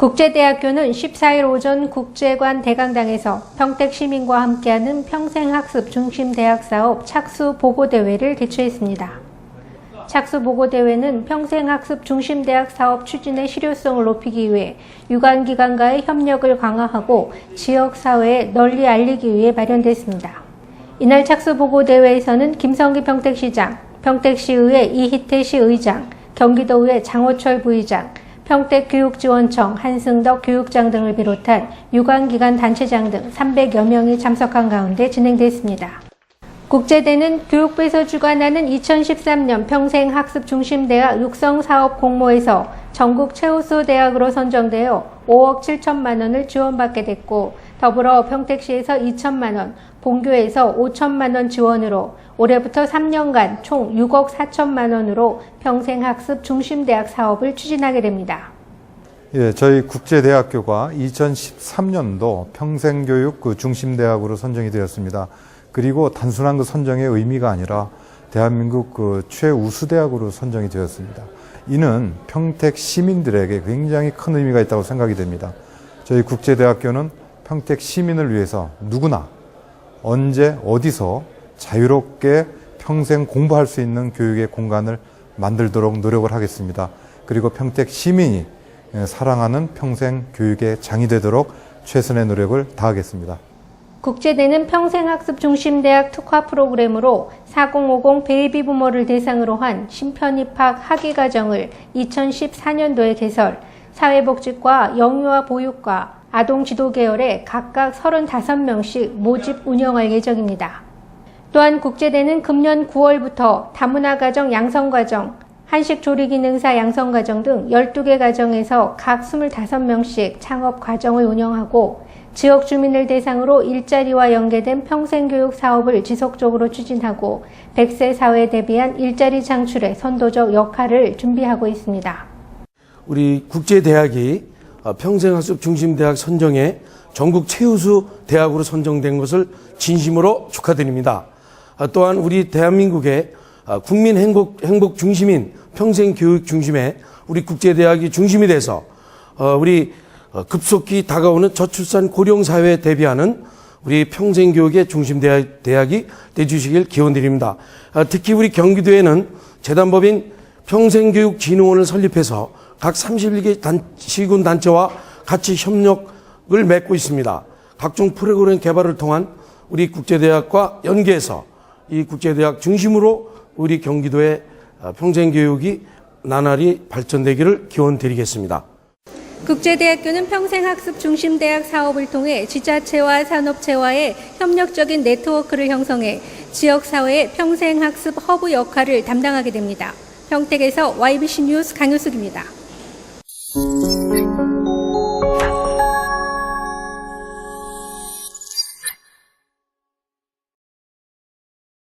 국제대학교는 14일 오전 국제관 대강당에서 평택 시민과 함께하는 평생학습 중심 대학 사업 착수 보고 대회를 개최했습니다. 착수 보고 대회는 평생학습 중심 대학 사업 추진의 실효성을 높이기 위해 유관 기관과의 협력을 강화하고 지역 사회에 널리 알리기 위해 마련됐습니다. 이날 착수 보고 대회에서는 김성기 평택시장, 평택시의회 이희태 시의장, 경기도의회 장호철 부의장, 평택교육지원청 한승덕 교육장 등을 비롯한 유관기관 단체장 등 300여 명이 참석한 가운데 진행됐습니다. 국제대는 교육부에서 주관하는 2013년 평생학습 중심대학 육성사업 공모에서 전국 최우수 대학으로 선정되어 5억 7천만 원을 지원받게 됐고 더불어 평택시에서 2천만 원, 본교에서 5천만 원 지원으로 올해부터 3년간 총 6억 4천만 원으로 평생학습 중심대학 사업을 추진하게 됩니다. 예, 저희 국제대학교가 2013년도 평생교육 그 중심대학으로 선정이 되었습니다. 그리고 단순한 그 선정의 의미가 아니라 대한민국 그 최우수 대학으로 선정이 되었습니다. 이는 평택 시민들에게 굉장히 큰 의미가 있다고 생각이 됩니다. 저희 국제대학교는 평택 시민을 위해서 누구나 언제 어디서 자유롭게 평생 공부할 수 있는 교육의 공간을 만들도록 노력을 하겠습니다. 그리고 평택 시민이 예, 사랑하는 평생 교육의 장이 되도록 최선의 노력을 다하겠습니다. 국제대는 평생학습 중심 대학 특화 프로그램으로 4050 베이비 부모를 대상으로 한 신편 입학 학위 과정을 2014년도에 개설, 사회복지과 영유아 보육과 아동 지도 계열에 각각 35명씩 모집 운영할 예정입니다. 또한 국제대는 금년 9월부터 다문화 가정 양성 과정, 한식 조리 기능사 양성 과정 등 12개 과정에서 각 25명씩 창업 과정을 운영하고 지역 주민을 대상으로 일자리와 연계된 평생교육 사업을 지속적으로 추진하고 100세 사회에 대비한 일자리 창출에 선도적 역할을 준비하고 있습니다. 우리 국제대학이 어, 평생학습 중심대학 선정에 전국 최우수 대학으로 선정된 것을 진심으로 축하드립니다. 아, 또한 우리 대한민국의 아, 국민 행복, 행복 중심인 평생 교육 중심에 우리 국제대학이 중심이 돼서 어, 우리 어, 급속히 다가오는 저출산 고령 사회에 대비하는 우리 평생교육의 중심 대학, 대학이 되주시길 기원드립니다. 아, 특히 우리 경기도에는 재단법인 평생교육진흥원을 설립해서 각 31개 단, 시군 단체와 같이 협력을 맺고 있습니다. 각종 프로그램 개발을 통한 우리 국제대학과 연계해서 이 국제대학 중심으로 우리 경기도의 어, 평생교육이 나날이 발전되기를 기원드리겠습니다. 국제대학교는 평생학습 중심 대학 사업을 통해 지자체와 산업체와의 협력적인 네트워크를 형성해 지역사회의 평생학습 허브 역할을 담당하게 됩니다. 평택에서 YBC 뉴스 강효숙입니다.